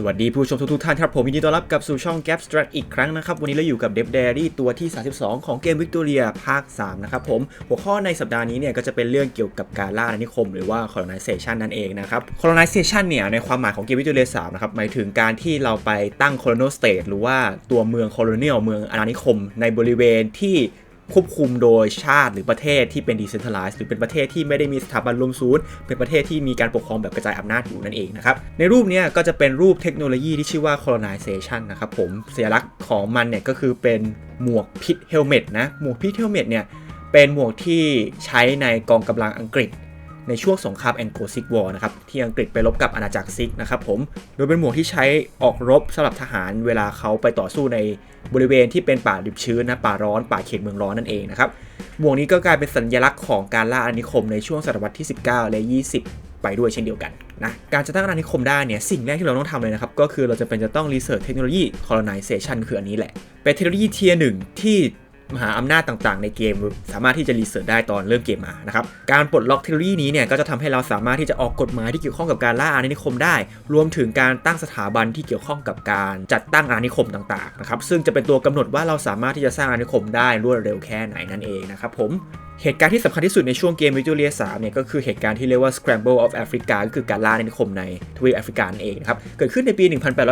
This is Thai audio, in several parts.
สวัสดีผู้ชมทุกๆท่านครับผมยินดีต้อนรับกลับสู่ช่อง Gap Strat อีกครั้งนะครับ วันนี้เราอยู่กับ Dev Diary ตัวที่ 32 ของเกม Victoria ภาค 3 นะครับผม หัวข้อในสัปดาห์นี้เนี่ยก็จะเป็นเรื่องเกี่ยวกับการล่าอาณานิคม หรือว่า colonization นั่นเองนะครับ colonization เนี่ยในความหมายของเกม Victoria 3 นะครับ หมายถึงการที่เราไปตั้ง colonial state หรือว่าตัวเมือง colonial เมืองอาณานิคม ในบริเวณที่ ควบคุมโดยชาติหรือประเทศที่เป็น decentralized หรือเป็นประเทศที่ไม่ได้มีสถาบันรวมศูนย์ เป็นประเทศที่มีการปกครองแบบกระจายอำนาจอยู่นั่นเองนะครับ ในรูปนี้ก็จะเป็นรูปเทคโนโลยีที่ชื่อว่า colonization นะครับผมสัญลักษณ์ของมันเนี่ยก็คือเป็นหมวกพิษเฮลเมตนะหมวกพิษเฮลเมตเนี่ยเป็นหมวกที่ใช้ในกองกำลังอังกฤษ ในช่วงสงครามแองโกลซิกวอร์นะครับที่อังกฤษไปรบกับอาณาจักรซิกนะครับผมโดยเป็นหมวกที่ใช้ออกรบสำหรับทหารเวลาเขาไปต่อสู้ในบริเวณที่เป็นป่าดิบชื้นนะป่าร้อนป่าเขตเมืองร้อนนั่นเองนะครับหมวกนี้ก็กลายเป็นสัญลักษณ์ของการล่าอาณานิคมในช่วงศตวรรษที่ 19 และ 20 ไปด้วยเช่นเดียวกันนะการจะตั้งอาณานิคมได้เนี่ยสิ่งแรกที่เราต้องทำเลยนะครับก็คือเราจะเป็นจะต้องรีเสิร์ชเทคโนโลยี colonization คืออันนี้แหละเป็นเทคโนโลยีเทียร์หนึ่งที่ หาอำนาจต่างๆในเกม สามารถที่จะรีเสิร์ชได้ตอนเริ่มเกมมานะครับการปลดล็อกเทคโนโลยีนี้เนี่ยก็จะทำให้เราสามารถที่จะออกกฎหมายที่เกี่ยวข้องกับการล่าอาณานิคมได้ รวมถึงการตั้งสถาบันที่เกี่ยวข้องกับการจัดตั้งอาณานิคมต่างๆนะครับซึ่งจะเป็นตัวกำหนดว่าเราสามารถที่จะสร้างอาณานิคมได้รวดเร็วแค่ไหนนั่นเองนะครับผมเหตุการณ์ที่สำคัญที่สุดในช่วงเกม Victoria 3เนี่ยก็คือเหตุการณ์ที่เรียกว่า Scramble of Africa ก็คือการล่าอาณานิคมในทวีปแอฟริกานั่นเองนะครับ เกิดขึ้นในปี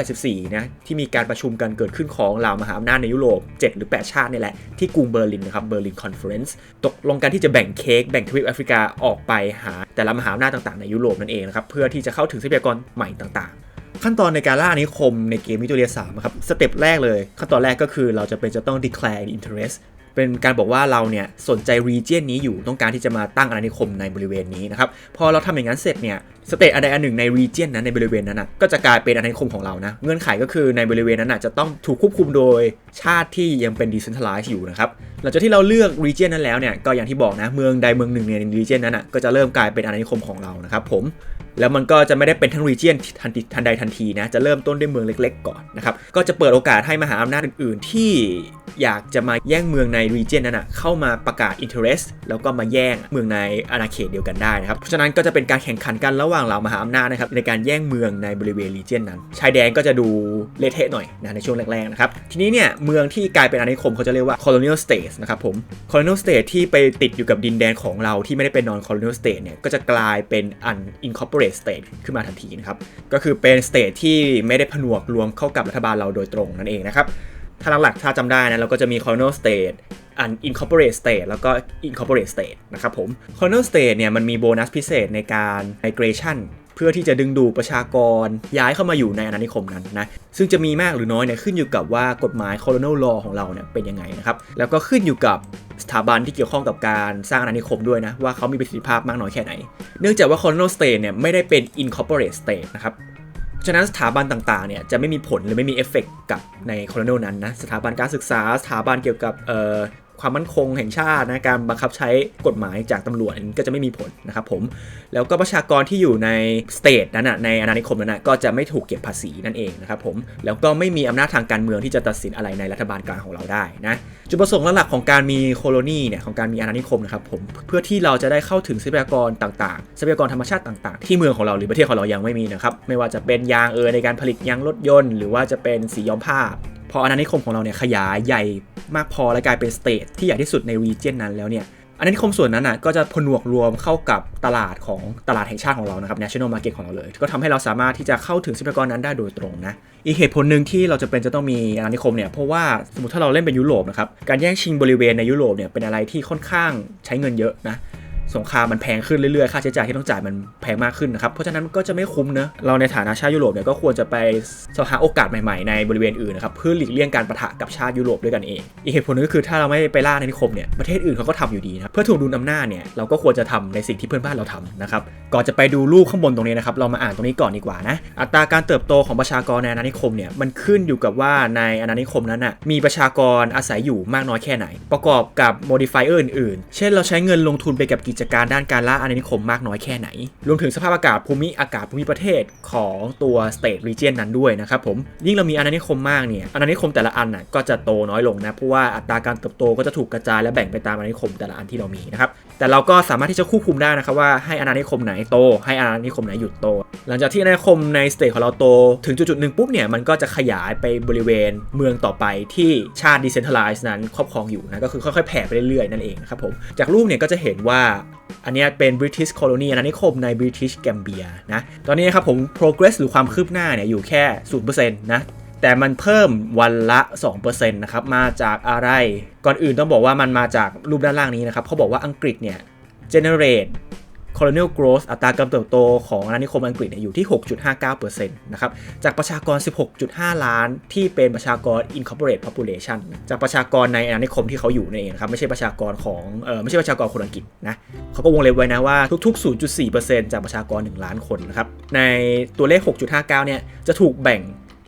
1884 นะ ที่มีการประชุมกันเกิดขึ้นของเหล่ามหาอำนาจในยุโรป 7 หรือ 8 ชาตินี่แหละที่กรุงเบอร์ลินนะครับเบอร์ลินคอนเฟอเรนซ์ตกลงกันที่จะแบ่งเค้กแบ่งทวีปแอฟริกาออกไปหาแต่ละมหาอำนาจต่างๆในยุโรปนั่นเองนะครับเพื่อที่จะเข้าถึงทรัพยากรใหม่ต่างๆ ขั้นตอนในการล่าอาณานิคมในเกม Victoria 3ครับสเต็ปแรกเลย ขั้นตอนแรกก็คือเราจะเป็นจะต้อง declare an interest เป็นการบอกว่าเราเนี่ยสนใจ region นี้อยู่ต้องการที่จะมาตั้งอาณานิคมในบริเวณนี้นะครับพอเราทำอย่างนั้นเสร็จเนี่ย สเตทอันใดอันหนึ่งใน region นั้นในบริเวณนั้นนะก็จะกลายเป็นอาณานิคมของเรานะ เงื่อนไขก็คือในบริเวณนั้นนะจะต้องถูกควบคุมโดยชาติที่ยังเป็น decentralized อยู่นะครับหลังจากที่เราเลือก region นั้นแล้วเนี่ยก็อย่างที่บอกนะเมืองใดเมืองหนึ่งใน region นั้นนะก็จะเริ่มกลายเป็นอาณานิคมของเรานะครับผมแล้วมันก็จะไม่ได้เป็นทั้ง region ทันทันใดทันทีนะจะเริ่มต้นด้วยเมืองเล็ก ๆ ก่อนนะครับก็จะเปิดโอกาสให้มหาอำนาจอื่น ๆ ที่อยากจะมาแย่งเมืองใน region นั้นนะเข้ามาประกาศ interest แล้วก็มาแย่งเมืองในอาณาเขตเดียวกันได้นะครับเพราะฉะนั้นก็จะเป็นการแข่งขันกันระหว่างเหล่ามหาอำนาจนะครับในการแย่งเมืองในบริเวณ region นั้น ชายแดนก็จะดูเละเทะหน่อยนะในช่วงแรกๆนะครับ ทีนี้เนี่ยเมืองที่กลายเป็นอาณานิคมเขาจะเรียกว่า colonial states นะครับผม colonial state ที่ไปติดอยู่กับดินแดนของเราที่ไม่ได้เป็น non colonial state เนี่ยก็จะกลายเป็น unincorporated state ขึ้นมาทันทีนะครับ ก็คือเป็น state ที่ไม่ได้ผนวกรวมเข้ากับรัฐบาลเราโดยตรงนั่นเองนะครับถ้าหลักๆถ้าจำได้นะเราก็จะมี colonial state unincorporated state แล้วก็ incorporate state นะครับผม colonial state เนี่ยมันมีโบนัสพิเศษในการ migration เพื่อที่จะดึงดูดประชากรย้ายเข้ามาอยู่ในอาณานิคมนั้นนะ ซึ่งจะมีมากหรือน้อยเนี่ยขึ้นอยู่กับว่ากฎหมาย colonial law ของเราเนี่ยเป็นยังไงนะครับ แล้วก็ขึ้นอยู่กับสถาบันที่เกี่ยวข้องกับการสร้างอาณานิคมด้วยนะ ว่าเขามีประสิทธิภาพมากน้อยแค่ไหน เนื่องจากว่า colonial state เนี่ยไม่ได้เป็น incorporate state นะครับฉะนั้นสถาบันต่างๆ เนี่ยจะไม่มีผลหรือไม่มีเอฟเฟกต์กับในโคโลนนั้นนะ สถาบันการศึกษา สถาบันเกี่ยวกับ ความมั่นคงแห่งชาตินะการบังคับใช้กฎหมายจากตำรวจก็จะไม่มีผลนะครับผมแล้วก็ประชากรที่อยู่ในสเตทนั้นนะในอาณานิคมนั้นนะก็จะไม่ถูกเก็บภาษีนั่นเองนะครับผมแล้วก็ไม่มีอำนาจทางการเมืองที่จะตัดสินอะไรในรัฐบาลกลางของเราได้นะจุดประสงค์หลักของการมีโคโลนีเนี่ยของการมีอาณานิคมนะครับผมเพื่อที่เราจะได้เข้าถึงทรัพยากรต่างๆทรัพยากรธรรมชาติต่างๆ ที่เมืองของเราหรือประเทศของเรายังไม่มีนะครับไม่ว่าจะเป็นยางเออในการผลิตยางรถยนต์ หรือว่าจะเป็นสีย้อมผ้า พออาณานิคมของเราเนี่ยขยายใหญ่มากพอและกลายเป็นสเตทที่ใหญ่ที่สุดในรีเจนนั้นแล้วเนี่ยอาณานิคมส่วนนั้นน่ะก็จะผนวกรวมเข้ากับตลาดของตลาดแห่งชาติของเรานะครับ national market ของเราเลย ก็ทำให้เราสามารถที่จะเข้าถึงทรัพยากรนั้นได้โดยตรงนะ อีกเหตุผลหนึ่งที่เราจะเป็นจะต้องมีอาณานิคมเนี่ยเพราะว่าสมมติถ้าเราเล่นเป็นยุโรปนะครับการแย่งชิงบริเวณในยุโรปเนี่ยเป็นอะไรที่ค่อนข้างใช้เงินเยอะนะ สงครามมันแพงขึ้นเรื่อยๆ ค่าใช้จ่ายที่ต้องจ่ายมันแพงมากขึ้นนะครับ เพราะฉะนั้นก็จะไม่คุ้มเนะ เราในฐานะชาติยุโรปเนี่ยก็ควรจะไปสหาโอกาสใหม่ๆในบริเวณอื่นนะครับเพื่อหลีกเลี่ยงการประทะกับชาติยุโรปด้วยกันเอง อีกเหตุผลนึงก็คือถ้าเราไม่ไปล่าในนิคมเนี่ยประเทศอื่นเขาก็ทำอยู่ดีนะเพื่อถ่วงดุลอำนาจเนี่ยเราก็ควรจะทำในสิ่งที่เพื่อนบ้านเราทำนะครับก่อนจะไปดูรูปข้างบนตรงนี้นะครับเรามาอ่านตรงนี้ก่อนดีกว่านะอัตราการเติบโตของประชากรในอาณานิคมเนี่ยมันขึ้นอยู่กับว่าในอาณานิคมนั้นน่ะมีประชากรอาศัยอยู่มากน้อยแค่ไหน ประกอบกับโมดิฟายเออร์อื่นๆ เช่นเราใช้เงินลงทุนไปกับกิจจการด้านการล่าอาณานิคมมากน้อยแค่ไหน รวมถึงสภาพอากาศภูมิอากาศภูมิประเทศของตัว state region นั้นด้วยนะครับผมยิ่งเรามีอาณานิคมมากเนี่ยอาณานิคมแต่ละอันน่ะก็จะโตน้อยลงนะเพราะว่าอัตราการเติบโตก็จะถูกกระจายและแบ่งไปตามอาณานิคมแต่ละอันที่เรามีนะครับแต่เราก็สามารถที่จะควบคุมได้นะครับว่าให้อาณานิคมไหนโต ให้อาณานิคมไหนหยุดโต หลังจากที่อาณานิคมในสเตทของเราโตถึงจุดๆหนึ่งปุ๊บเนี่ยมันก็จะขยายไปบริเวณเมืองต่อไปที่ชาติ decentralized นั้นครอบครองอยู่นะก็คือค่อยๆแผ่ไปเรื่อยๆนั่นเองนะครับผมจากรูปเนี่ยก็จะเห็นว่า อันนี้เป็น British Colony อาณานิคมใน British Gambia นะ ตอนนี้ครับผม progress หรือความคืบหน้าเนี่ยอยู่แค่ 0%นะ แต่มันเพิ่มวันละ 2%นะครับ มาจากอะไร ก่อนอื่นต้องบอกว่ามันมาจากรูปด้านล่างนี้นะครับเขาบอกว่าอังกฤษเนี่ย generate colonial growth อัตราการเติบโตของอาณานิคมอังกฤษอยู่ที่ 6.59%นะครับ จากประชากร 16.5 ล้านที่เป็นประชากร incorporate population จากประชากรในอาณานิคมที่เขาอยู่นั่นเองครับ ไม่ใช่ประชากรของเออไม่ใช่ประชากรคนอังกฤษนะเขาก็วงเล็บไว้นะว่าทุก ๆ 0.4%จากประชากร 1 ล้านคนนะครับ ในตัวเลข 6.59 เนี่ยจะถูกแบ่ง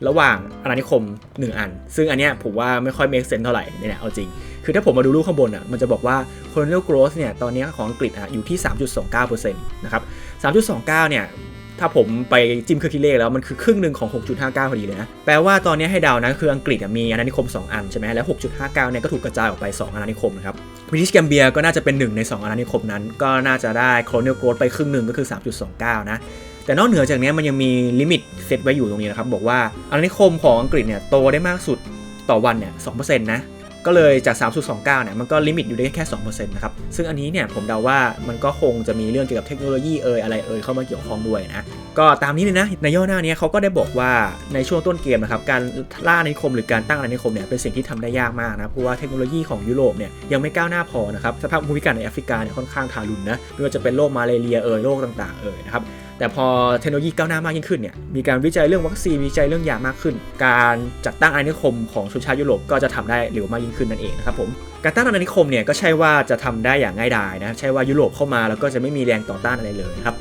ระหว่างอาณานิคม 1 อัน ซึ่งอันเนี้ยผมว่าไม่ค่อย make sense เท่าไหร่เนี่ยเอาจริง คือถ้าผมมาดูรูปข้างบนอะมันจะบอกว่า colonial growth เนี่ยตอนนี้ของอังกฤษอะอยู่ที่ 3.29%นะครับ3.29 เนี่ยถ้าผมไปจิ้มเครื่องคิดเลขแล้วมันคือครึ่งหนึ่งของ 6.59 พอดีเลยนะ แปลว่าตอนนี้ให้เดานะคืออังกฤษมีอาณานิคม 2 อันใช่ไหมแล้ว 6.59 เนี่ยก็ถูกกระจายออกไป 2 อาณานิคมนะครับ British Gambia ก็น่าจะเป็นหนึ่งใน 2 อาณานิคมนั้น ก็น่าจะได้ colonial growth ไปครึ่งหนึ่งก็คือ 3.29 นะ แต่นอกเหนือจากนี้มันยังมีลิมิตเซตไว้อยู่ตรงนี้นะครับบอกว่าอาณานิคมของอังกฤษเนี่ยโตได้มากสุดต่อวันเนี่ย2%นะ ก็เลยจาก 3.29 เนี่ยมันก็ลิมิตอยู่ได้แค่2%นะครับซึ่งอันนี้เนี่ยผมเดาว่ามันก็คงจะมีเรื่องเกี่ยวกับเทคโนโลยีเอ่ยอะไรเอ่ยเข้ามาเกี่ยวข้องด้วยนะก็ตามนี้เลยนะในย่อหน้านี้เขาก็ได้บอกว่าในช่วงต้นเกมนะครับการล่าอาณานิคมหรือการตั้งอาณานิคมเนี่ยเป็นสิ่งที่ทำได้ยากมากนะเพราะว่าเทคโนโลยีของยุโรปเนี่ยยังไม่ก้าวหน้าพอนะครับสภาพภูมิอากาศในแอฟริกาเนี่ยค่อนข้างทารุณนะไม่ว่าจะเป็นโรคมาเรียเอ่ยโรคต่างๆเอ่ยนะครับ แต่พอเทคโนโลยีก้าวหน้ามากยิ่งขึ้นเนี่ยมีการวิจัยเรื่องวัคซีนวิจัยเรื่องยามากขึ้น การจัดตั้งอาณานิคมของชนชาติยุโรปก็จะทำได้เร็วมากยิ่งขึ้นนั่นเองนะครับผมการตั้งอาณานิคมเนี่ยก็ใช่ว่าจะทำได้อย่างง่ายดายนะใช่ว่ายุโรปเข้ามาแล้วก็จะไม่มีแรงต่อต้านอะไรเลยครับ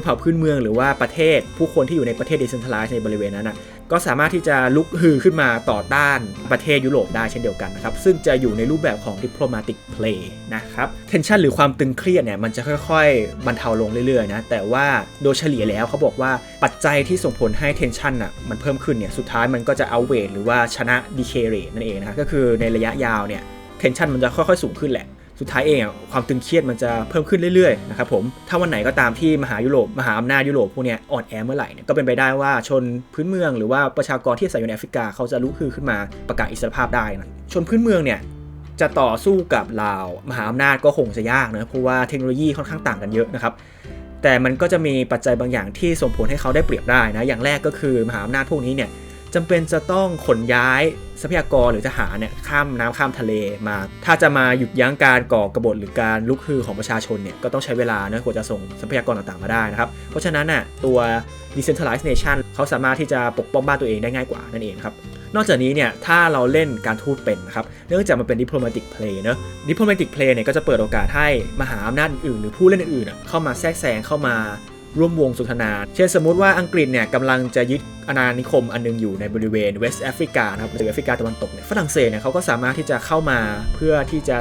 นเผ่าพื้นเมืองหรือว่าประเทศ ผู้คนที่อยู่ในประเทศ decentralized ในบริเวณนั้นนะก็สามารถที่จะลุกฮือขึ้นมาต่อต้านประเทศยุโรปได้เช่นเดียวกันนะครับ ซึ่งจะอยู่ในรูปแบบของ diplomatic play นะครับ tension หรือความตึงเครียดเนี่ยมันจะค่อยๆ บรรเทาลงเรื่อยๆนะแต่ว่าโดยเฉลี่ยแล้วเขาบอกว่าปัจจัยที่ส่งผลให้ tension อะมันเพิ่มขึ้นเนี่ยสุดท้ายมันก็จะ outweigh หรือว่าชนะ decay rate นั่นเองนะก็คือในระยะยาวเนี่ย tension มันจะค่อยๆ สูงขึ้นแหละ สุดท้ายเองอะความตึงเครียดมันจะเพิ่มขึ้นเรื่อยๆนะครับผมถ้าวันไหนก็ตามที่มหายุโรปมหาอำนาจยุโรปพวกเนี้ยอ่อนแอเมื่อไหร่เนี่ยก็เป็นไปได้ว่าชนพื้นเมืองหรือว่าประชากรที่อาศัยอยู่ในแอฟริกาเขาจะลุกฮือขึ้นมาประกาศอิสรภาพได้นะชนพื้นเมืองเนี่ยจะต่อสู้กับลาวมหาอำนาจก็คงจะยากนะเพราะว่าเทคโนโลยีค่อนข้างต่างกันเยอะนะครับแต่มันก็จะมีปัจจัยบางอย่างที่ส่งผลให้เขาได้เปรียบได้นะอย่างแรกก็คือมหาอำนาจพวกนี้เนี่ย จำเป็นจะต้องขนย้ายทรัพยากรหรือทหารเนี่ยข้ามน้ำข้ามทะเลมา ถ้าจะมาหยุดยั้งการก่อกรบฏหรือการลุกฮือของประชาชนเนี่ยก็ต้องใช้เวลานะกว่าจะส่งทรัพยากรต่างๆมาได้นะครับ เพราะฉะนั้นน่ะตัว decentralized nation เขาสามารถที่จะปกป้องบ้านตัวเองได้ง่ายกว่านั่นเองครับนอกจากนี้เนี่ยถ้าเราเล่นการทูตเป็นนะครับเนื่องจากมันเป็น diplomatic play เนอะ diplomatic play เนี่ยก็จะเปิดโอกาสให้มหาอำนาจอื่นๆหรือผู้เล่นอื่นเข้ามาแทรกแซงเข้ามา ร่วมวงสนทนา เช่นสมมุติว่าอังกฤษเนี่ยกำลังจะยึดอาณานิคมอันนึงอยู่ในบริเวณเวสต์แอฟริกานะครับหรือแอฟริกาตะวันตกเนี่ยฝรั่งเศสเนี่ยเขาก็สามารถที่จะเข้ามาเพื่อที่จะ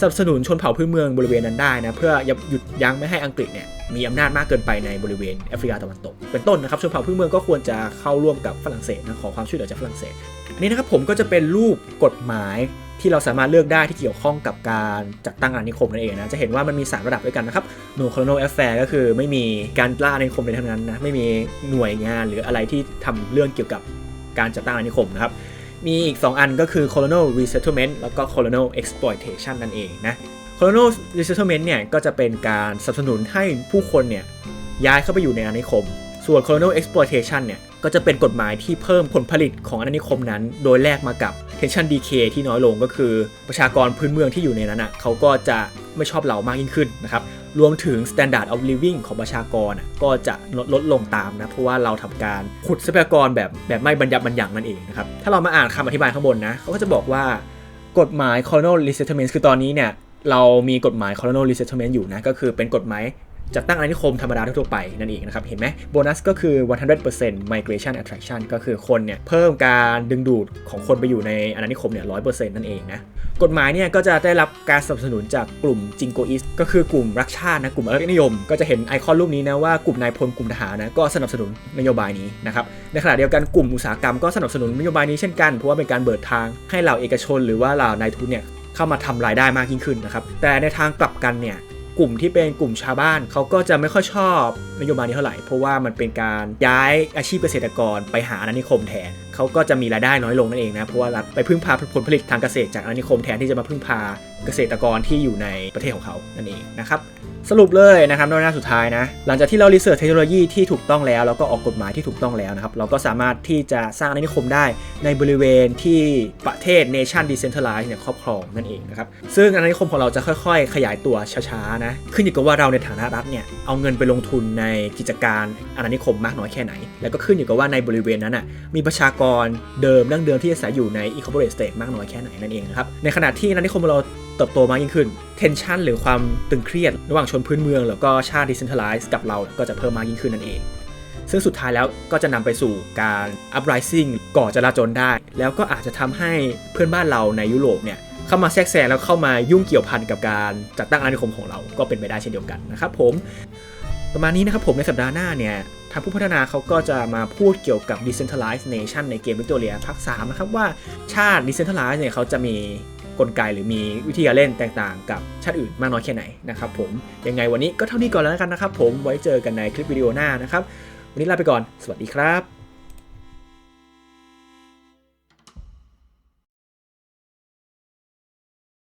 สนับสนุนชนเผ่าพื้นเมืองบริเวณนั้นได้นะเพื่อหยุดยั้งไม่ให้อังกฤษเนี่ยมีอำนาจมากเกินไปในบริเวณแอฟริกาตะวันตก เป็นต้นนะครับชนเผ่าพื้นเมืองก็ควรจะเข้าร่วมกับฝรั่งเศสนะขอความช่วยเหลือจากฝรั่งเศส อันนี้นะครับผมก็จะเป็นรูปกฎหมายที่เราสามารถเลือกได้ที่เกี่ยวข้องกับการจัดตั้งอาณานิคมนั่นเองนะ จะเห็นว่ามันมี 3 ระดับด้วยกันนะครับ no colonial affair ก็คือไม่มีการล่าอาณานิคมเลยทั้งนั้นนะ ไม่มีหน่วยงานหรืออะไรที่ทำเรื่องเกี่ยวกับการจัดตั้งอาณานิคมนะครับ มีอีก 2 อันก็คือ colonial resettlement แล้วก็ colonial exploitation นั่นเองนะ colonial resettlement เนี่ยก็จะเป็นการสนับสนุนให้ผู้คนเนี่ยย้ายเข้าไปอยู่ในอาณานิคม ส่วน colonial exploitation เนี่ยก็จะเป็นกฎหมายที่เพิ่มผลผลิตของอาณานิคมนั้น โดยแลกมากับ tension decay ที่น้อยลงก็คือประชากรพื้นเมืองที่อยู่ในนั้นอะเขาก็จะไม่ชอบเรามากยิ่งขึ้นนะครับรวมถึง standard of living ของประชากรอะก็จะลดลดลงตามนะ เพราะว่าเราทำการขุดทรัพยากรแบบแบบไม่บรรยับบรรยังนั่นเองนะครับ ถ้าเรามาอ่านคำอธิบายข้างบนนะเขาก็จะบอกว่ากฎหมาย colonial resettlement คือตอนนี้เนี่ยเรามีกฎหมาย colonial resettlement อยู่นะ ก็คือเป็นกฎหมาย จัดตั้งอาณานิคมธรรมดาทั่วไปนั่นเองนะครับ เห็นไหมโบนัสก็คือ 100% migration attraction ก็คือคนเนี่ยเพิ่มการดึงดูดของคนไปอยู่ในอาณานิคมเนี่ย100%นั่นเองนะ กฎหมายเนี่ยก็จะได้รับการสนับสนุนจากกลุ่มจิงโกอิสก็คือกลุ่มรักชาตินะกลุ่มอนุรักนิยม ก็จะเห็นไอคอนรูปนี้นะว่ากลุ่มนายพลกลุ่มทหารนะก็สนับสนุนนโยบายนี้นะครับในขณะเดียวกันกลุ่มอุตสาหกรรมก็สนับสนุนนโยบายนี้เช่นกันเพราะว่าเป็นการเปิดทางให้เหล่าเอกชน หรือว่าเหล่านายทุนเนี่ยเข้ามาทำรายได้มากยิ่งขึ้นนะครับแต่ในทางกลับกันเนี่ย กลุ่มที่เป็นกลุ่มชาวบ้านเขาก็จะไม่ค่อยชอบนโยบายนี้เท่าไหร่ เพราะว่ามันเป็นการย้ายอาชีพเกษตรกรไปหาอาณานิคมแทนเขาก็จะมีรายได้น้อยลงนั่นเองนะเพราะว่ารัฐไปพึ่งพาผลผลิตทางเกษตรจากอาณานิคมแทนที่จะมาพึ่งพาเกษตรกรที่อยู่ในประเทศของเขานั่นเองนะครับ สรุปเลยนะครับในหน้าสุดท้ายนะ หลังจากที่เรารีเสิร์ชเทคโนโลยีที่ถูกต้องแล้ว แล้วก็ออกกฎหมายที่ถูกต้องแล้วนะครับ เราก็สามารถที่จะสร้างอาณานิคมได้ในบริเวณที่ประเทศ nation decentralize เนี่ยครอบครองนั่นเองนะครับ ซึ่งอาณานิคมของเราจะค่อยๆ ขยายตัวช้าๆนะ ขึ้นอยู่กับว่าเราในฐานะรัฐเนี่ยเอาเงินไปลงทุนในกิจการอาณานิคมมากน้อยแค่ไหน แล้วก็ขึ้นอยู่กับว่าในบริเวณนั้นน่ะมีประชากรเดิมดั้งเดิมที่อาศัยอยู่ใน incorporated state มากน้อยแค่ไหนนั่นเองนะครับในขณะที่อาณานิคมของเรา ติบโตมากยิ่งขึ้น tension หรือความตึงเครียด ระหว่างชนพื้นเมือง แล้วก็ชาติ decentralized กับเราก็จะเพิ่มมากยิ่งขึ้นนั่นเอง ซึ่งสุดท้ายแล้วก็จะนำไปสู่การ uprising ก่อจลาจลได้ แล้วก็อาจจะทำให้เพื่อนบ้านเราในยุโรปเนี่ยเข้ามาแทรกแซงแล้วเข้ามายุ่งเกี่ยวพันกับการจัดตั้งอาณานิคมของเราก็เป็นไปได้เช่นเดียวกันนะครับผมประมาณนี้นะครับผมในสัปดาห์หน้าเนี่ยทางผู้พัฒนาเขาก็จะมาพูดเกี่ยวกับ decentralized nation ในเกมวิกตอเรียภาค3นะครับว่าชาติ decentralized เนี่ยเขาจะมี กลไกหรือมีวิธีการเล่นแตกต่างกับชาติอื่นมากน้อยแค่ไหนนะครับผมยังไงวันนี้ก็เท่านี้ก่อนแล้วกันนะครับ ผมไว้เจอกันในคลิปวิดีโอหน้านะครับวันนี้ลาไปก่อน สวัสดีครับ